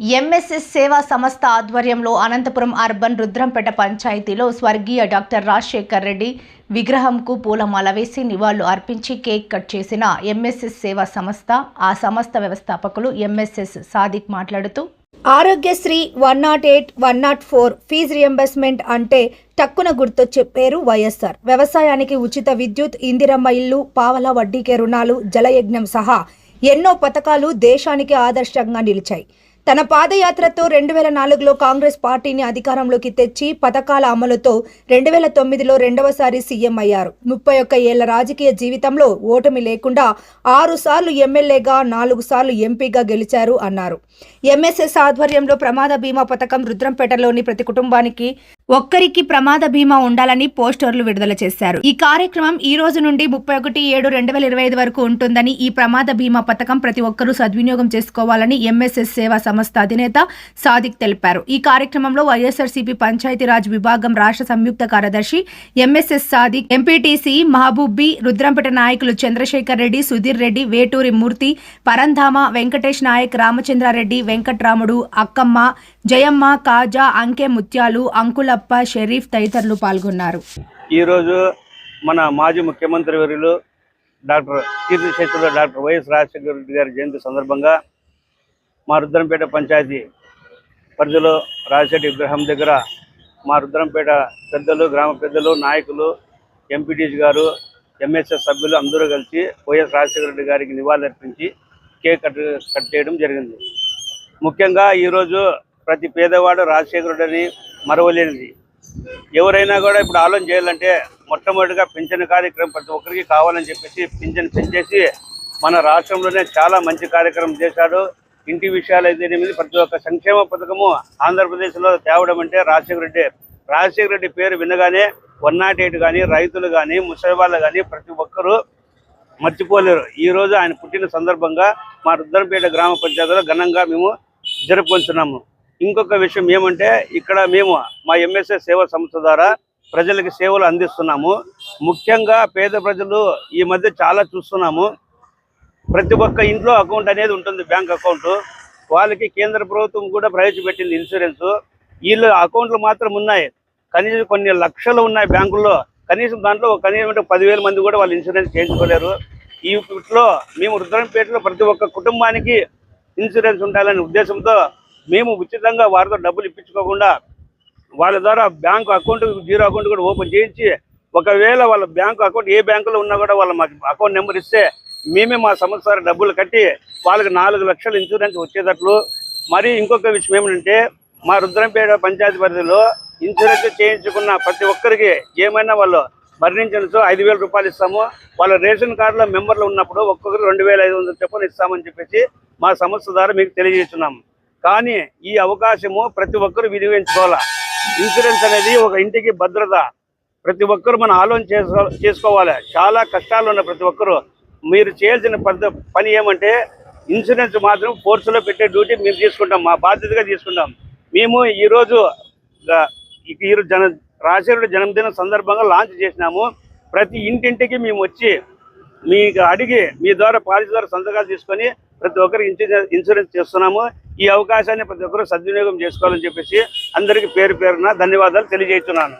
MSS సేవా సంస్థ ఆధ్వర్యంలో అనంతపురం అర్బన్ రుద్రంపేట పంచాయతీలో స్వర్గీయ డాక్టర్ రాజశేఖర్ రెడ్డి విగ్రహంకు పూలమాల వేసి నివాళులు అర్పించి కేక్ కట్ చేసిన ఎంఎస్ఎస్ సేవా సంస్థ ఆ సంస్థ వ్యవస్థాపకులు ఎంఎస్ఎస్ సాదిక్ మాట్లాడుతూ Aarogyasri one nought eight one nought four fee reimbursement అంటే టక్కున గుర్తొచ్చే పేరు వైఎస్ఆర్. వ్యవసాయానికి ఉచిత విద్యుత్ ఇందిరమ్మ ఇల్లు పావల వడ్డీకే రుణాలు జలయజ్ఞం సహా ఎన్నో పథకాలు దేశానికి ఆదర్శంగా నిలిచాయి. తన పాదయాత్రతో రెండు వేల నాలుగులో కాంగ్రెస్ పార్టీని అధికారంలోకి తెచ్చి పథకాల అమలుతో రెండు వేల తొమ్మిదిలో రెండవసారి సీఎం అయ్యారు. ముప్పై ఒక్క ఏళ్ళ రాజకీయ జీవితంలో ఓటమి లేకుండా ఆరు సార్లు ఎమ్మెల్యేగా నాలుగు సార్లు ఎంపీగా గెలిచారు అన్నారు. ఎంఎస్ఎస్ ఆధ్వర్యంలో ప్రమాద బీమా పథకం రుద్రంపేటలోని ప్రతి కుటుంబానికి ఒక్కరికి ప్రమాద బీమా ఉండాలని పోస్టర్లు విడుదల చేశారు. ఈ కార్యక్రమం ఈ రోజు నుండి ముప్పై ఒకటి ఏడు రెండు వేల ఇరవై ఐదు వరకు ఉంటుందని ఈ ప్రమాద బీమా పథకం ప్రతి ఒక్కరూ సద్వినియోగం చేసుకోవాలని ఎంఎస్ఎస్ సేవా సంస్థ అధినేత సాదిక్ తెలిపారు. ఈ కార్యక్రమంలో వైఎస్ఆర్సీపీ పంచాయతీరాజ్ విభాగం రాష్ట్ర సంయుక్త కార్యదర్శి ఎంఎస్ఎస్ సాదిక్ ఎంపీటీసీ మహబూబ్బి రుద్రంపేట నాయకులు చంద్రశేఖర్ రెడ్డి సుధీర్ రెడ్డి వేటూరి మూర్తి పరంధామ వెంకటేష్ నాయక్ రామచంద్రారెడ్డి వెంకట్రాముడు అక్కమ్మ జయమ్మ కాజా అంకే ముత్యాలు అంకులప్ప షరీఫ్ తదితరులు పాల్గొన్నారు. ఈరోజు మన మాజీ ముఖ్యమంత్రి వర్యులు డాక్టర్ కీర్తిశేషులు డాక్టర్ వైఎస్ రాజశేఖర రెడ్డి గారి జయంతి సందర్భంగా మా రుద్రంపేట పంచాయతీ పరిధిలో రాజశేఖర విగ్రహం దగ్గర మా రుద్రంపేట పెద్దలు గ్రామ పెద్దలు నాయకులు ఎంపీటీసీ గారు ఎంఎస్ఎస్ సభ్యులు అందరూ కలిసి వైఎస్ రాజశేఖర రెడ్డి గారికి నివాళులర్పించి కేక్ కట్ కట్ చేయడం జరిగింది. ముఖ్యంగా ఈరోజు ప్రతి పేదవాడు రాజశేఖరుడని రెడ్డిని మరవలేనిది. ఎవరైనా కూడా ఇప్పుడు ఆలోచన చేయాలంటే మొట్టమొదటిగా పింఛన్ కార్యక్రమం ప్రతి ఒక్కరికి కావాలని చెప్పేసి పింఛన్ పెంచేసి మన రాష్ట్రంలోనే చాలా మంచి కార్యక్రమం చేశాడు. ఇంటి విషయాలు అయితే ప్రతి ఒక్క సంక్షేమ పథకము ఆంధ్రప్రదేశ్లో తేవడం అంటే రాజశేఖర రెడ్డి. రాజశేఖర రెడ్డి పేరు వినగానే వన్ నాట్ ఎయిట్ కానీ రైతులు కానీ ముసలి వాళ్ళు కానీ ప్రతి ఒక్కరూ మర్చిపోలేరు. ఈరోజు ఆయన పుట్టిన సందర్భంగా మా రుద్రంపేట గ్రామ పంచాయతీలో ఘనంగా మేము జరుపుకుంటున్నాము. ఇంకొక విషయం ఏమంటే ఇక్కడ మేము మా ఎంఎస్ఏ సేవా సంస్థ ద్వారా ప్రజలకి సేవలు అందిస్తున్నాము. ముఖ్యంగా పేద ప్రజలు ఈ మధ్య చాలా చూస్తున్నాము. ప్రతి ఒక్క ఇంట్లో అకౌంట్ అనేది ఉంటుంది బ్యాంక్ అకౌంట్. వాళ్ళకి కేంద్ర ప్రభుత్వం కూడా ప్రవేశపెట్టింది ఇన్సూరెన్స్. వీళ్ళు అకౌంట్లు మాత్రం ఉన్నాయి. కనీసం కొన్ని లక్షలు ఉన్నాయి బ్యాంకుల్లో. కనీసం దాంట్లో కనీసం పదివేల మంది కూడా వాళ్ళు ఇన్సూరెన్స్ చేయించుకోలేరు. ఈ లో మేము రుద్రంపేటలో ప్రతి ఒక్క కుటుంబానికి ఇన్సూరెన్స్ ఉండాలనే ఉద్దేశంతో మేము ఉచితంగా వారితో డబ్బులు ఇప్పించుకోకుండా వాళ్ళ ద్వారా బ్యాంకు అకౌంట్ జీరో అకౌంట్ కూడా ఓపెన్ చేయించి ఒకవేళ వాళ్ళ బ్యాంకు అకౌంట్ ఏ బ్యాంకులో ఉన్నా కూడా వాళ్ళ మాకు అకౌంట్ నెంబర్ ఇస్తే మేమే మా సంవత్సరం డబ్బులు కట్టి వాళ్ళకి నాలుగు లక్షల ఇన్సూరెన్స్ వచ్చేటట్లు. మరి ఇంకొక విషయం ఏమిటంటే మా రుద్రంపేట పంచాయతీ పరిధిలో ఇన్సూరెన్స్ చేయించుకున్న ప్రతి ఒక్కరికి ఏమైనా వాళ్ళు మరణించిన ఐదు వేల రూపాయలు ఇస్తాము. వాళ్ళ రేషన్ కార్డులో మెంబర్లు ఉన్నప్పుడు ఒక్కొక్కరు రెండు వేల ఐదు వందల చొప్పున ఇస్తామని చెప్పేసి మా సంస్థ ద్వారా మీకు తెలియజేస్తున్నాము కానీ ఈ అవకాశము ప్రతి ఒక్కరు వినియోగించుకోవాలి? ఇన్సూరెన్స్ అనేది ఒక ఇంటికి భద్రత. ప్రతి ఒక్కరు మనం ఆలోచన చేసుకో చేసుకోవాలి. చాలా కష్టాలు ఉన్న ప్రతి ఒక్కరు. మీరు చేయాల్సిన పని ఏమంటే ఇన్సూరెన్స్ మాత్రం ఫోర్స్లో పెట్టే డ్యూటీ మేము తీసుకుంటాం. మా బాధ్యతగా తీసుకుంటాం. మేము ఈరోజు ఈరోజు జన రాజశేఖరుడు జన్మదినం సందర్భంగా లాంచ్ చేసినాము. ప్రతి ఇంటింటికి మేము వచ్చి మీకు అడిగి మీ ద్వారా పాలసీ ద్వారా సంతకాలు తీసుకొని ప్రతి ఒక్కరు ఇన్సూరెన్స్ ఇన్సూరెన్స్ చేస్తున్నాము. ఈ అవకాశాన్ని ప్రతి ఒక్కరు సద్వినియోగం చేసుకోవాలని చెప్పేసి అందరికీ పేరు పేరున ధన్యవాదాలు తెలియజేస్తున్నాను.